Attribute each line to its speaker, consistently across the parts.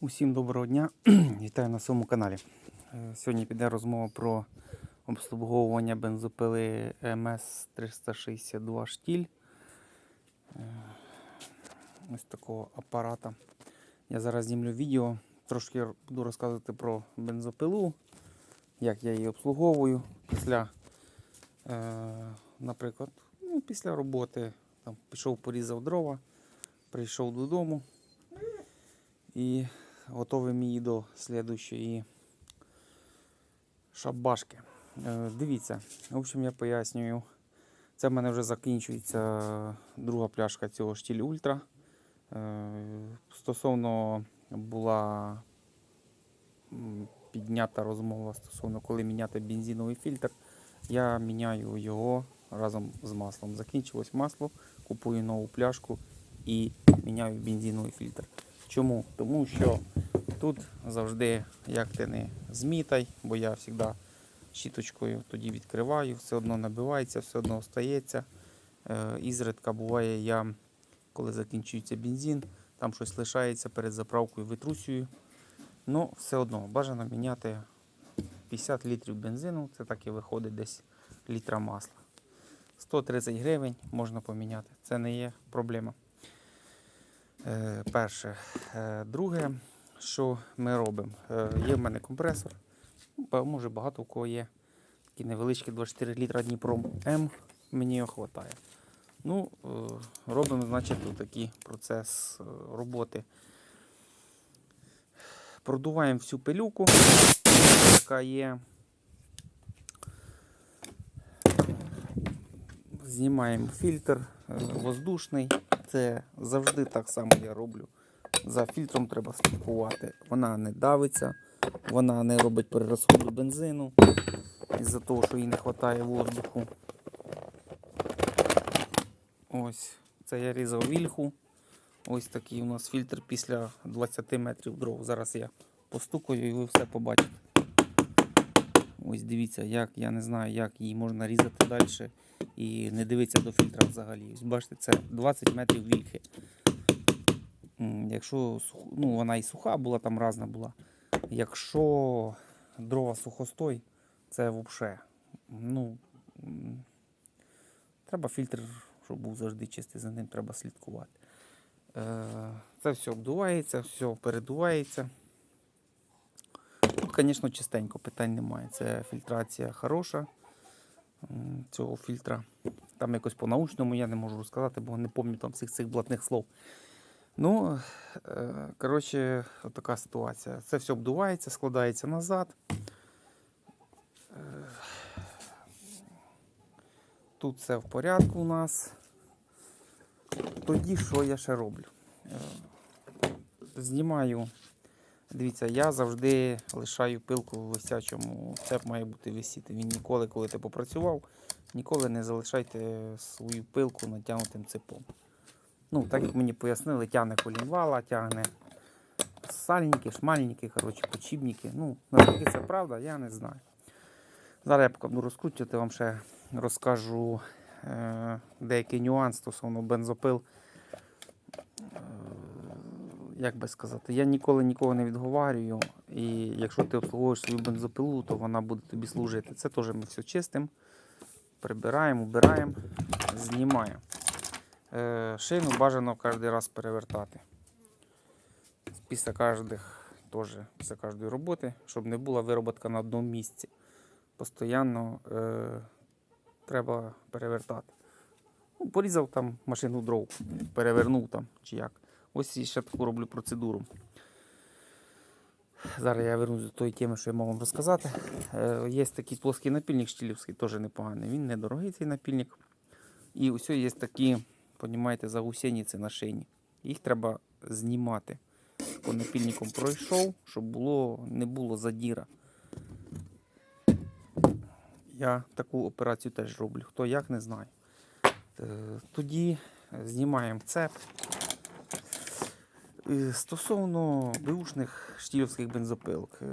Speaker 1: Усім доброго дня! Вітаю на своєму каналі. Е, Сьогодні піде розмова про обслуговування бензопили МС-362 штіль. Е, Ось такого апарата. Я зараз знімлю відео, трошки буду розказувати про бензопилу, як я її обслуговую після, е, наприклад, ну, після роботи. Там, пішов, порізав дрова, прийшов додому. І готовий її до слідущої шабашки. Е, Дивіться, в общем, я пояснюю. Це в мене вже закінчується друга пляшка цього штіль Ультра. Е, Стосовно була піднята розмова стосовно коли міняти бензиновий фільтр. Я міняю його разом з маслом. Закінчилось масло, купую нову пляшку і міняю бензиновий фільтр. Чому? Тому що тут завжди, як ти не змітай, бо я завжди щіточкою тоді відкриваю, все одно набивається, все одно остається. Е, Ізредка буває, я, коли закінчується бензин, там щось лишається перед заправкою витрусюю. Ну, все одно бажано міняти 50 літрів бензину, це так і виходить десь літра масла. 130 гривень можна поміняти. Це не є проблема. Е, перше. Е, друге, що ми робимо? Е, є в мене компресор. Може багато у кого є. Такий невеличкий 24 літра Дніпром М. Мені його вистачає. Ну, робимо, значить, такий процес роботи. Продуваємо всю пилюку, яка є. Знімаємо фільтр воздушний. Це завжди так само я роблю. За фільтром треба слідкувати. Вона не давиться, вона не робить перерозходу бензину із-за того, що їй не вистачає воздуху. Ось, це я різав вільху. Ось такий у нас фільтр після 20 метрів дров. Зараз я постукаю і ви все побачите. Ось дивіться, як я не знаю, як її можна різати далі і не дивитися до фільтра взагалі. Ось бачите, це 20 метрів вільхи. Якщо ну, вона і суха була, там різна була. Якщо дрова сухостой, це взагалі. Ну, треба фільтр, щоб був завжди чистий, за ним треба слідкувати. Е, Це все обдувається, все передувається. Звісно, чистенько, питань немає. Це фільтрація хороша цього фільтра. Там якось по-научному я не можу розказати, бо не пам'ятаю всіх цих блатних слов. Ну, е, коротше, така ситуація. Це все обдувається, складається назад. Е, Тут все в порядку у нас. Тоді що я ще роблю? Е, Знімаю. Дивіться, я завжди лишаю пилку в висячому. Цеп має бути висіти. Він ніколи, коли ти попрацював, ніколи не залишайте свою пилку натягнутим цепом. Ну, так як мені пояснили, тягне колінвала, тягне сальники, шмальники, коротше, почібники. Ну, наскільки це правда, я не знаю. Зараз я поки буду розкручувати, вам ще розкажу е, деякий нюанс стосовно бензопил. Як би сказати, я ніколи нікого не відговарюю. І якщо ти обслуговуєш свою бензопилу, то вона буде тобі служити. Це теж ми все чистимо, прибираємо, убираємо, знімаємо. Е, шину бажано кожен раз перевертати. Після кожних, теж після кожної роботи, щоб не була вироботка на одному місці. Постоянно е, треба перевертати. Ну, порізав там машину дров, перевернув там чи як. Ось і ще таку роблю процедуру. Зараз я вернусь до тої теми, що я мав вам розказати. Е, є такий плоский напільник штілівський, теж непоганий. Він недорогий цей напільник. І ось є такі, понімаєте, загусениці на шині. Їх треба знімати. По напільником пройшов, щоб було, не було задіра. Я таку операцію теж роблю. Хто як не знаю. Е, Тоді знімаємо цеп. Е, Стосовно беушних штілівських бензопилок, е,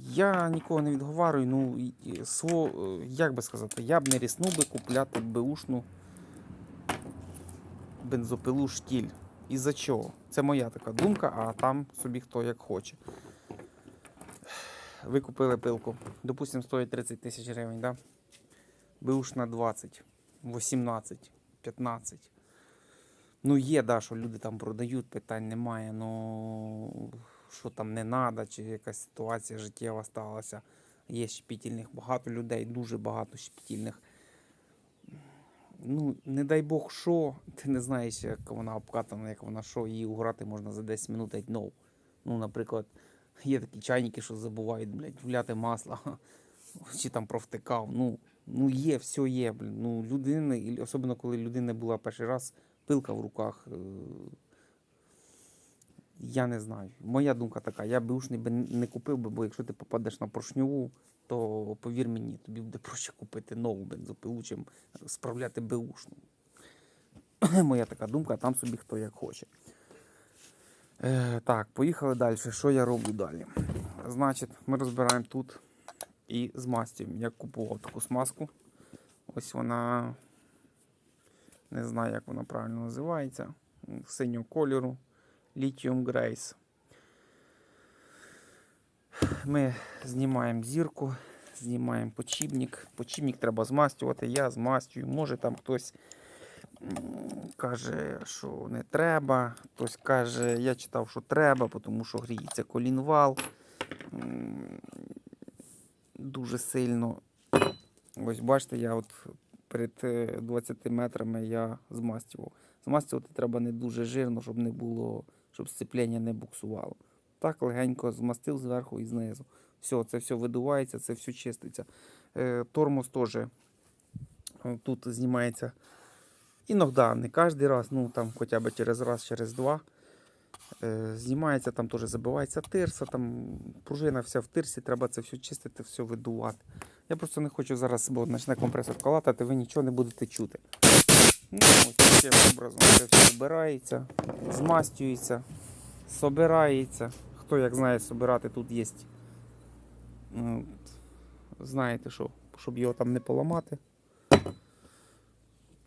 Speaker 1: я нікого не відговарюю. Ну, і- і сво, е, як би сказати, я б не ріснув би купляти беушну бензопилу штіль. Із-за чого? Це моя така думка, а там собі хто як хоче. Ви купили пилку. Допустимо, стоїть 30 тисяч гривень, да? Бушна 20, 18, 15. Ну, є, да, що люди там продають, питань немає. Ну що там не треба, чи якась ситуація життєва сталася. Є щепітільних багато людей, дуже багато щепітільних. Ну, не дай Бог, що, ти не знаєш, як вона обкатана, як вона що, її уграти можна за 10 минут геть ну. Ну, наприклад, є такі чайники, що забувають, блядь, вляти масло, чи там провтикав. Ну, ну є, все є, блін. Ну, людини, особливо коли людина була перший раз, пилка в руках. е, Я не знаю. Моя думка така, я бушний би не купив би, бо якщо ти попадеш на поршньову, то повір мені, тобі буде проще купити нову бензопилу, чим справляти беушну. Моя така думка, там собі хто як хоче. Е, так, поїхали далі. Що я роблю далі? Значить, ми розбираємо тут і змастюємо. Я купував таку смазку. Ось вона. Не знаю, як вона правильно називається. Синього кольору. Lithium Grace. Ми знімаємо зірку, знімаємо почібник. Почібник треба змастювати, я змастюю. Може там хтось каже, що не треба. Хтось каже, я читав, що треба, тому що гріється колінвал дуже сильно. Ось бачите, я от перед е, 20 метрами я змастював. Змастювати треба не дуже жирно, щоб не було, щоб сцеплення не буксувало. Так легенько змастив зверху і знизу. Все, це все видувається, це все чиститься. Е, тормоз теж е, тут знімається. Іноді, не кожен раз, ну там хоча б через раз, через два. Е, знімається, там теж забивається тирса, там пружина вся в тирсі, треба це все чистити, все видувати. Я просто не хочу зараз, бо почне компресор калатати, ви нічого не будете чути. Ну, ось таким образом це все вбирається, змастюється, собирається. Хто як знає собирати, тут є. ну, Знаєте, що, щоб його там не поламати.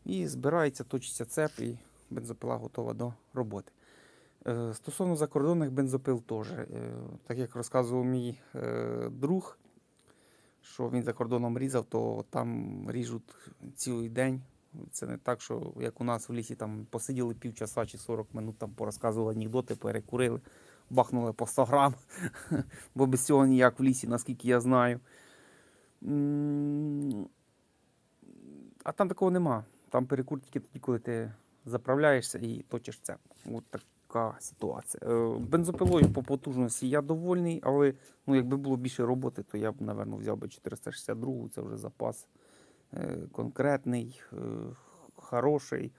Speaker 1: І збирається, точиться цеп, і бензопила готова до роботи. Е, Стосовно закордонних бензопил теж. Е, Так як розказував мій е, друг, що він за кордоном різав, то там ріжуть цілий день. Це не так, що як у нас в лісі там посиділи півчаса чи 40 минут, там порозказували анекдоти, перекурили, бахнули по 100 грам, бо без цього ніяк в лісі, наскільки я знаю. А там такого нема. Там перекур тільки тоді, коли ти заправляєшся і точиш цеп. От така ситуація. Е, Бензопилою по потужності я довольний, але ну, якби було більше роботи, то я б, напевно, взяв би 462, це вже запас е, конкретний, е, хороший.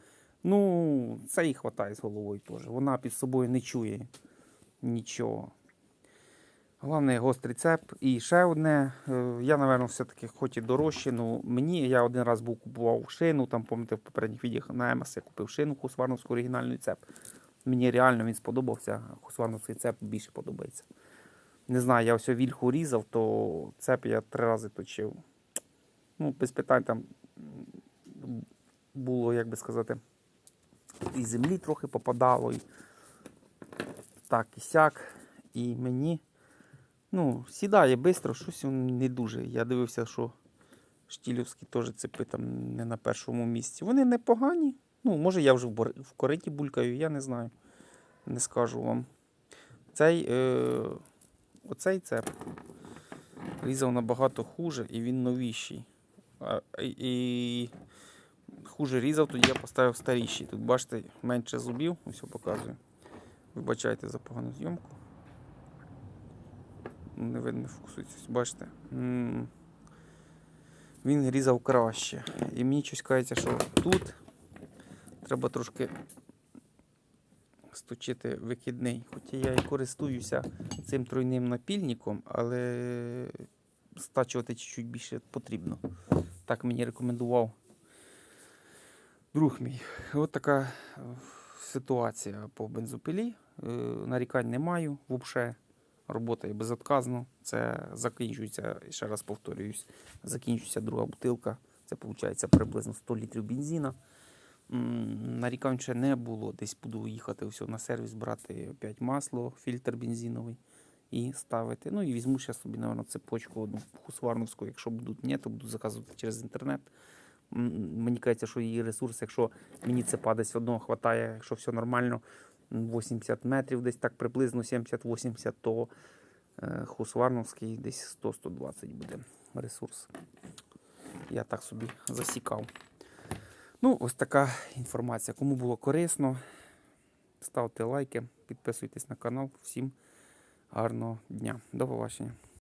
Speaker 1: Ну, це і вистачає з головою теж. Вона під собою не чує нічого. Головне гострий цеп. І ще одне. Я, напевно, все-таки хоч і дорожче, ну мені я один раз був купував шину, там, пам'ятаєте, в попередніх відео на МС я купив шину Хусварновську оригінальний цеп. Мені реально він сподобався, Хусварновський цеп більше подобається. Не знаю, я ось вільху різав, то цеп я три рази точив. Ну, без питань там було, як би сказати, і землі трохи попадало, і так, і сяк. І мені ну, сідає швидко, щось не дуже. Я дивився, що штілівські теж цепи там не на першому місці. Вони непогані. Ну, може, я вже в, кориті булькаю, я не знаю. Не скажу вам. Цей, е, оцей цеп різав набагато хуже і він новіший. А, і, хуже різав, тоді я поставив старіший. Тут бачите, менше зубів, ось показую. Вибачайте за погану зйомку. Не видно фокусується, бачите. М, Він різав краще. І мені щось кажеться, що тут треба трошки сточити викидний. Хоча я і користуюся цим тройним напільником, але стачувати чуть-чуть більше потрібно. Так мені рекомендував друг мій. От така ситуація по бензопилі. Е, Нарікань не маю взагалі. Робота є безотказно. Це закінчується, ще раз повторююсь, закінчується друга бутилка. Це виходить приблизно 100 літрів бензина. Нарікань ще не було. Десь буду їхати все на сервіс, брати опять масло, фільтр бензиновий і ставити. Ну і візьму ще собі, мабуть, цепочку одну хусварновську. Якщо будуть ні, то буду заказувати через інтернет. Мені кажеться, що її ресурс, якщо мені це десь одного хватає, якщо все нормально, 80 метрів, десь так приблизно 70-80, то е, хусварновський десь 100-120 буде ресурс. Я так собі засікав. Ну, ось така інформація. Кому було корисно, ставте лайки, підписуйтесь на канал. Всім гарного дня. До побачення.